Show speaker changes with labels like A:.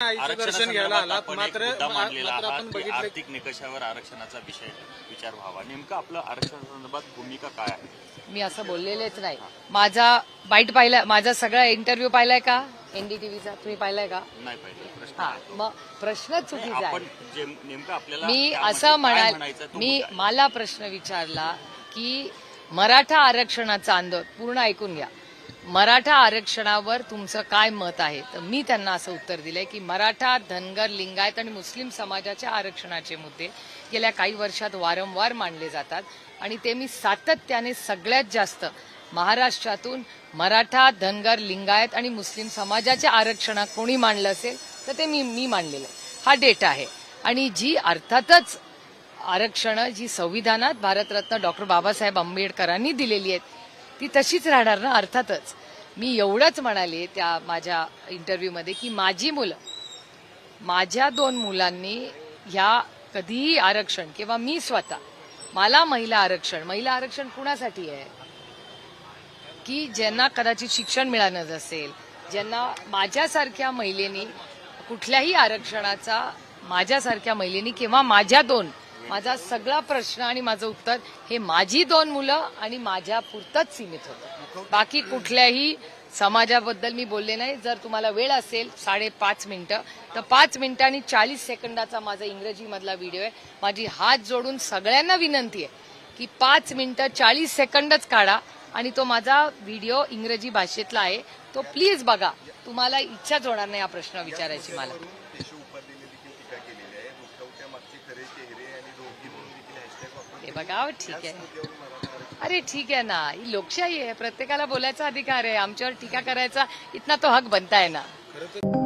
A: आरक्षणासंदर्भात
B: घ्यायला आलात. मात्र
A: मांडलेला आहात
B: आपण
A: की
B: बघितलं
A: आर्थिक निकषावर आरक्षणाचा विषय विचार व्हावा. नेमकं आपलं आरक्षणासंदर्भात भूमिका काय आहे?
C: मी असं बोललेलेच नाही. माझा बाईट पाहिला माझा सगळा इंटरव्ह्यू पाहिलाय का? एनडीटीव्हीचा तुम्ही पाहिलाय का?
A: नाही पाहिजे
C: हा. मग प्रश्न चुकीचा
A: आपण
C: आहे
A: जे नेमकं आपल्याला
C: मी असं म्हणाल मी. मला प्रश्न विचारला की मराठा आरक्षणाचा आंदोलन पूर्ण ऐकून घ्या. मराठा आरक्षणावर तुमचं काय मत आहे? तर मी त्यांना असं उत्तर दिलंय की मराठा धनगर लिंगायत आणि मुस्लिम समाजाच्या आरक्षणाचे मुद्दे गेल्या काही वर्षात वारंवार मांडले जातात आणि ते मी सातत्याने सगळ्यात जास्त महाराष्ट्रातून मराठा धनगर लिंगायत आणि मुस्लिम समाजाच्या आरक्षणात कोणी मांडलं असेल? तर ते मी मी मांडलेलं आहे. हा डेटा आहे. आणि जी अर्थातच आरक्षणं जी संविधानात भारतरत्न डॉक्टर बाबासाहेब आंबेडकरांनी दिलेली आहेत ती तशीच राहणार ना अर्थातच. मी एवढंच म्हणाले त्या माझ्या इंटरव्ह्यूमध्ये की माझी मुलं माझ्या दोन मुलांनी ह्या कधीही आरक्षण किंवा मी स्वतः मला महिला आरक्षण महिला आरक्षण कुणासाठी आहे? की ज्यांना कदाचित शिक्षण मिळालं नसेल ज्यांना माझ्यासारख्या महिलेनी कुठल्याही आरक्षणाचा माझ्यासारख्या महिलेनी किंवा माझ्या दोन माझा सगळा प्रश्न आणि माझं उत्तर हे माझी दोन मुलं आणि माझ्या पुरतच सीमित होतं. बाकी कुठल्याही समाजाबद्दल मी बोलले नाही. जर तुम्हाला वेळ असेल साडेपाच मिनिटं तर पाच मिनिटं आणि चाळीस सेकंदाचा माझा इंग्रजीमधला व्हिडिओ आहे. माझी हात जोडून सगळ्यांना विनंती आहे की पाच मिनिटं चाळीस सेकंदच काढा आणि तो माझा व्हिडिओ इंग्रजी भाषेतला आहे. तो प्लीज बघा. तुम्हाला इच्छाच होणार नाही हा प्रश्न विचारायची मला. हे बघा हो, ठीक आहे. अरे ठीक आहे ना. ही लोकशाही आहे. प्रत्येकाला बोलायचा अधिकार आहे. आमच्यावर टीका करायचा इतना तो हक बनताय ना.
B: खरं तर